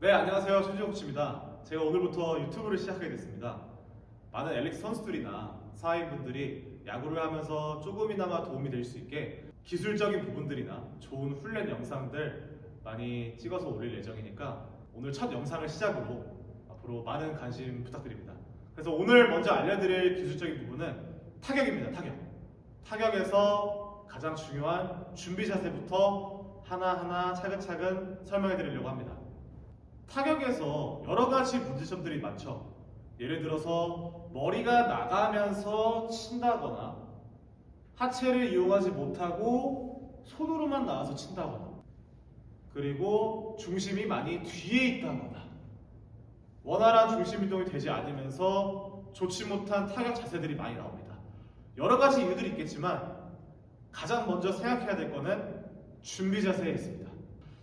네, 안녕하세요. 최지호 코치입니다. 제가 오늘부터 유튜브를 시작하게 됐습니다. 많은 엘릭스 선수들이나 사회인분들이 야구를 하면서 조금이나마 도움이 될 수 있게 기술적인 부분들이나 좋은 훈련 영상들 많이 찍어서 올릴 예정이니까 오늘 첫 영상을 시작으로 앞으로 많은 관심 부탁드립니다. 그래서 오늘 먼저 알려드릴 기술적인 부분은 타격입니다. 타격. 타격에서 가장 중요한 준비 자세부터 하나하나 차근차근 설명해 드리려고 합니다. 타격에서 여러 가지 문제점들이 많죠. 예를 들어서 머리가 나가면서 친다거나 하체를 이용하지 못하고 손으로만 나와서 친다거나 그리고 중심이 많이 뒤에 있다거나 원활한 중심 이동이 되지 않으면서 좋지 못한 타격 자세들이 많이 나옵니다. 여러 가지 이유들이 있겠지만 가장 먼저 생각해야 될 거는 준비 자세에 있습니다.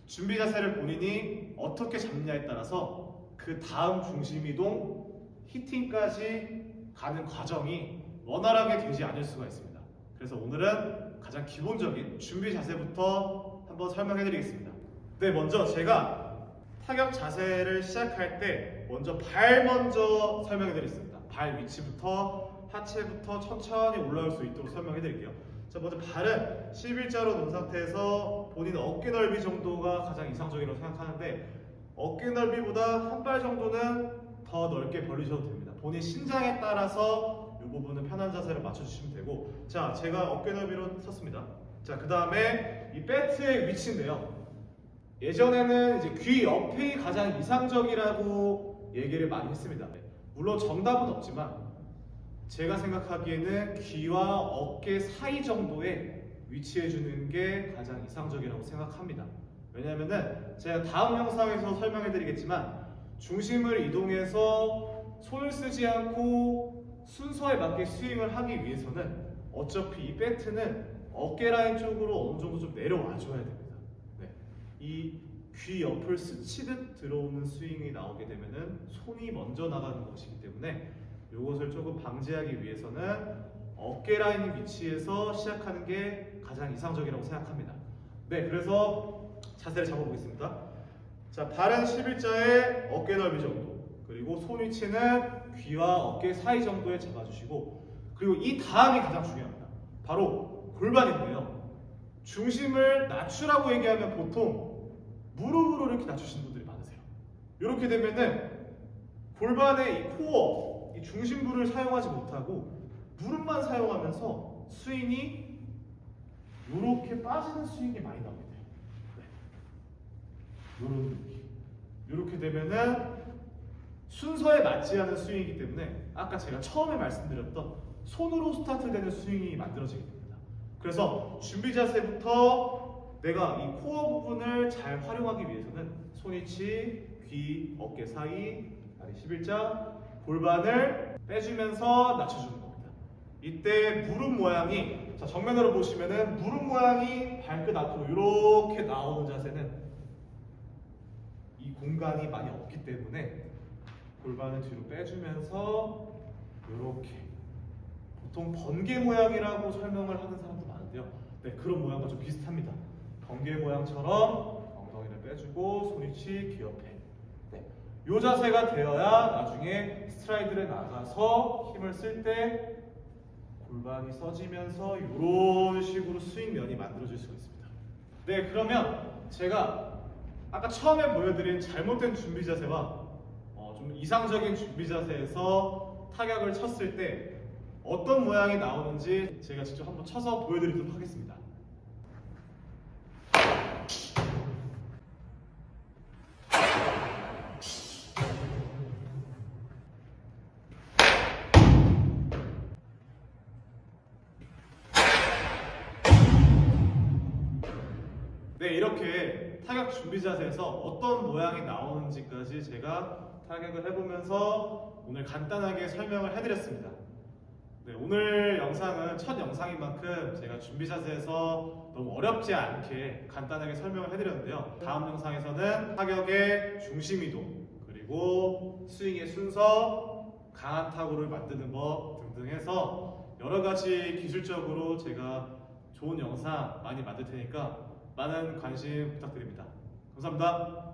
준비 자세를 본인이 어떻게 잡느냐에 따라서 그 다음 중심 이동, 히팅까지 가는 과정이 원활하게 되지 않을 수가 있습니다. 그래서 오늘은 가장 기본적인 준비 자세부터 한번 설명해 드리겠습니다. 네, 먼저 제가 타격 자세를 시작할 때 먼저 발 먼저 설명해 드리겠습니다. 발 위치부터 하체부터 천천히 올라올 수 있도록 설명해 드릴게요. 자, 먼저 발은 11자로 놓은 상태에서 본인 어깨 넓이 정도가 가장 이상적이라고 생각하는데 어깨 넓이보다 한 발 정도는 더 넓게 벌리셔도 됩니다. 본인 신장에 따라서 이 부분은 편한 자세로 맞춰주시면 되고 자, 제가 어깨 넓이로 섰습니다. 자, 그 다음에 이 배트의 위치인데요. 예전에는 이제 귀 옆이 가장 이상적이라고 얘기를 많이 했습니다. 물론 정답은 없지만 제가 생각하기에는 귀와 어깨 사이 정도에 위치해 주는 게 가장 이상적이라고 생각합니다. 왜냐하면은 제가 다음 영상에서 설명해 드리겠지만 중심을 이동해서 손을 쓰지 않고 순서에 맞게 스윙을 하기 위해서는 어차피 이 배트는 어깨 라인 쪽으로 어느 정도 좀 내려와 줘야 됩니다. 네. 이귀 옆을 스치듯 들어오는 스윙이 나오게 되면은 손이 먼저 나가는 것이기 때문에 이것을 조금 방지하기 위해서는 어깨 라인 위치에서 시작하는 게 가장 이상적이라고 생각합니다. 네, 그래서 자세를 잡아보겠습니다. 자, 발은 11자의 어깨 넓이 정도, 그리고 손 위치는 귀와 어깨 사이 정도에 잡아주시고, 그리고 이 다음이 가장 중요합니다. 바로 골반인데요. 중심을 낮추라고 얘기하면 보통 무릎으로 이렇게 낮추시는 분들이 많으세요. 이렇게 되면은 골반의 이 코어, 이 중심부를 사용하지 못하고 무릎만 사용하면서 스윙이 이렇게 빠지는 스윙이 많이 나오게 돼요. 네. 이런 느낌. 이렇게 되면은 순서에 맞지 않은 스윙이기 때문에 아까 제가 처음에 말씀드렸던 손으로 스타트되는 스윙이 만들어지게 됩니다. 그래서 준비 자세부터 내가 이 코어 부분을 잘 활용하기 위해서는 손위치, 귀, 어깨 사이, 다리 11자, 골반을 빼주면서 낮춰주는 겁니다. 이때 무릎 모양이 자 정면으로 보시면은 무릎 모양이 발끝 앞으로 이렇게 나오는 자세는 이 공간이 많이 없기 때문에 골반을 뒤로 빼주면서 이렇게 보통 번개 모양이라고 설명을 하는 사람도 많은데요. 네 그런 모양과 좀 비슷합니다. 번개 모양처럼 엉덩이를 빼주고 손위치 귀 옆에 네. 요 자세가 되어야 나중에 스트라이드를 나가서 힘을 쓸 때 골반이 써지면서 이런 식으로 스윙 면이 만들어질 수가 있습니다. 네, 그러면 제가 아까 처음에 보여드린 잘못된 준비 자세와 어, 좀 이상적인 준비 자세에서 타격을 쳤을 때 어떤 모양이 나오는지 제가 직접 한번 쳐서 보여드리도록 하겠습니다. 네, 이렇게 타격 준비 자세에서 어떤 모양이 나오는지까지 제가 타격을 해보면서 오늘 간단하게 설명을 해드렸습니다. 네, 오늘 영상은 첫 영상인 만큼 제가 준비 자세에서 너무 어렵지 않게 간단하게 설명을 해드렸는데요. 다음 영상에서는 타격의 중심 이동, 그리고 스윙의 순서, 강한 타구를 만드는 법 등등 해서 여러 가지 기술적으로 제가 좋은 영상 많이 만들 테니까 많은 관심 부탁드립니다. 감사합니다.